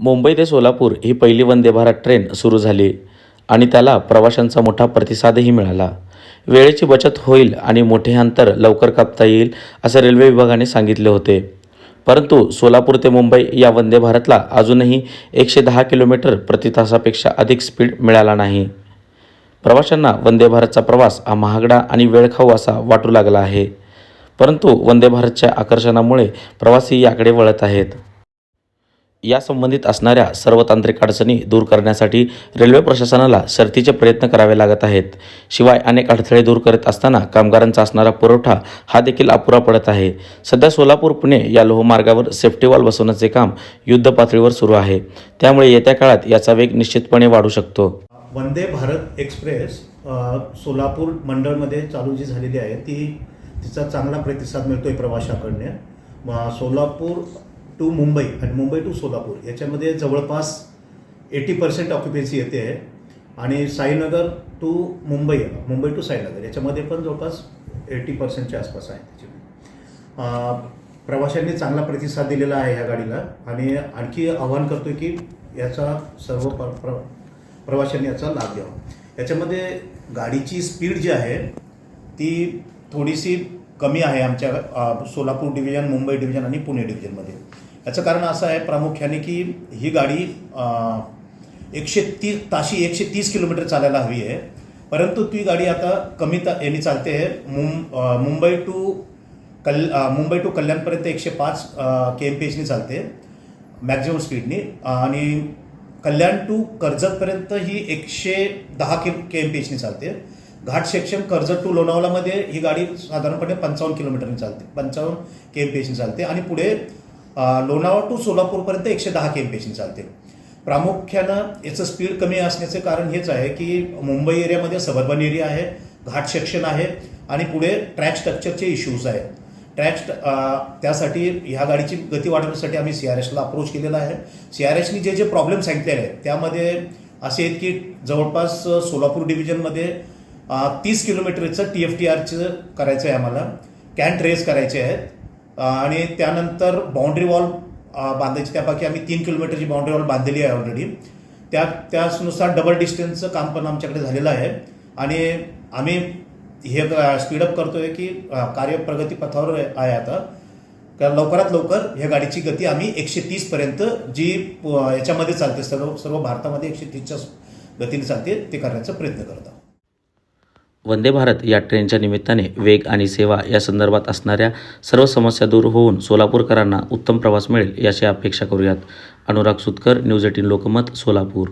मुंबई ते सोलापूर ही पहिली वंदे भारत ट्रेन सुरू झाली आणि त्याला प्रवाशांचा मोठा प्रतिसादही मिळाला. वेळेची बचत होईल आणि मोठे अंतर लवकर कापता येईल असं रेल्वे विभागाने सांगितले होते. परंतु सोलापूर ते मुंबई या वंदे भारतला अजूनही एकशे दहा किलोमीटर प्रतितासापेक्षा अधिक स्पीड मिळाला नाही. प्रवाशांना वंदे भारतचा प्रवास हा महागडा आणि वेळखाऊ असा वाटू लागला आहे. परंतु वंदे भारतच्या आकर्षणामुळे प्रवासी याकडे वळत आहेत. या संबंधित असणाऱ्या सर्व तांत्रिक अडचणी दूर करण्यासाठी रेल्वे प्रशासनाला शर्तीचे प्रयत्न करावे लागत आहेत. शिवाय अनेक अडथळे दूर करत असताना कामगारांचा असणारा पुरवठा हा देखील अपुरा पडत आहे. सध्या सोलापूर पुणे या लोहमार्गावर सेफ्टी वॉल बसवण्याचे काम युद्ध पातळीवर सुरू आहे. त्यामुळे येत्या काळात याचा वेग निश्चितपणे वाढू शकतो. वंदे भारत एक्सप्रेस सोलापूर मंडळमध्ये चालू जी झालेली आहे ती तिचा चांगला प्रतिसाद मिळतोय प्रवाशाकडने. सोलापूर टू मुंबई आणि मुंबई टू सोलापूर याच्यामध्ये जवळपास एटी पर्सेंट ऑक्युपेन्सी येते आहे. आणि साईनगर टू मुंबई मुंबई टू साईनगर. याच्यामध्ये पण जवळपास एटी पर्सेंटच्या आसपास आहे त्याची प्रवाशांनी चांगला प्रतिसाद दिलेला आहे ह्या गाडीला. आणि आणखी आव्हान आहे की याचा सर्व प्र प्र प्रवाशांनी याचा लाभ घ्यावा. याच्यामध्ये गाडीची स्पीड जी आहे ती थोडीशी कमी आहे आमच्या सोलापूर डिव्हिजन मुंबई डिव्हिजन आणि पुणे डिव्हिजनमध्ये याचं कारण असं आहे प्रामुख्याने की ही गाडी एकशे तीस ताशी एकशे तीस किलोमीटर चालायला हवी आहे. परंतु ती गाडी आता कमी ता यांनी चालते. आहे मुं मुंबई टू कल मुंबई टू कल्याणपर्यंत एकशे पाच के एम पी एचनी चालते मॅक्झिमम स्पीडनी आणि कल्याण टू कर्जतपर्यंत ही एकशे दहा के के एम पी एचनी चालते. घाट सेक्शन कर्जत टू लोणावळामध्ये ही गाडी साधारणपणे पंचावन्न किलोमीटरने चालते. पंचावन्न के एम पी एचनी चालते आणि पुढे लोणावळा टू सोलापूरपर्यंत एकशे दहा के एम पी एचनी चालते. प्रामुख्यानं याचं स्पीड कमी असण्याचे कारण हेच आहे की मुंबई एरियामध्ये सबर्बन एरिया आहे घाट सेक्शन आहे आणि पुढे ट्रॅक स्ट्रक्चरचे इश्यूज आहेत. ट्रॅक स्ट- त्यासाठी ह्या गाडीची गती वाढवण्यासाठी आम्ही सी आर एसला अप्रोच केलेला आहे. सी आर एसनी जे जे प्रॉब्लेम सांगितलेले आहेत त्यामध्ये असे आहेत की जवळपास सोलापूर डिव्हिजनमध्ये तीस किलोमीटरचं टी एफ टी आरचं करायचं आहे आम्हाला. कॅन्ट रेस करायचे आहेत. आणि त्यानंतर बाउंड्री वॉल बांधायची. त्यापैकी आम्ही तीन किलोमीटरची बाउंड्री वॉल बांधलेली आहे ऑलरेडी त्या त्यानुसार डबल डिस्टन्सचं काम पण आमच्याकडे झालेलं आहे. आणि आम्ही हे स्पीडअप करतोय की कार्य प्रगती पथावर आहे आता. कारण लवकरात लवकर ह्या गाडीची गती आम्ही एकशे तीसपर्यंत जी याच्यामध्ये चालते सर्व सर्व भारतामध्ये एकशे तीसच्या गतीने चालते ते करण्याचा प्रयत्न करतो. वंदे भारत या ट्रेनच्या निमित्ताने वेग आणि सेवा या संदर्भात असणाऱ्या सर्व समस्या दूर होऊन सोलापूरकरांना उत्तम प्रवास मिळेल याची अपेक्षा करूयात. Anurag Sutkar news eighteen Lokmat Solapur.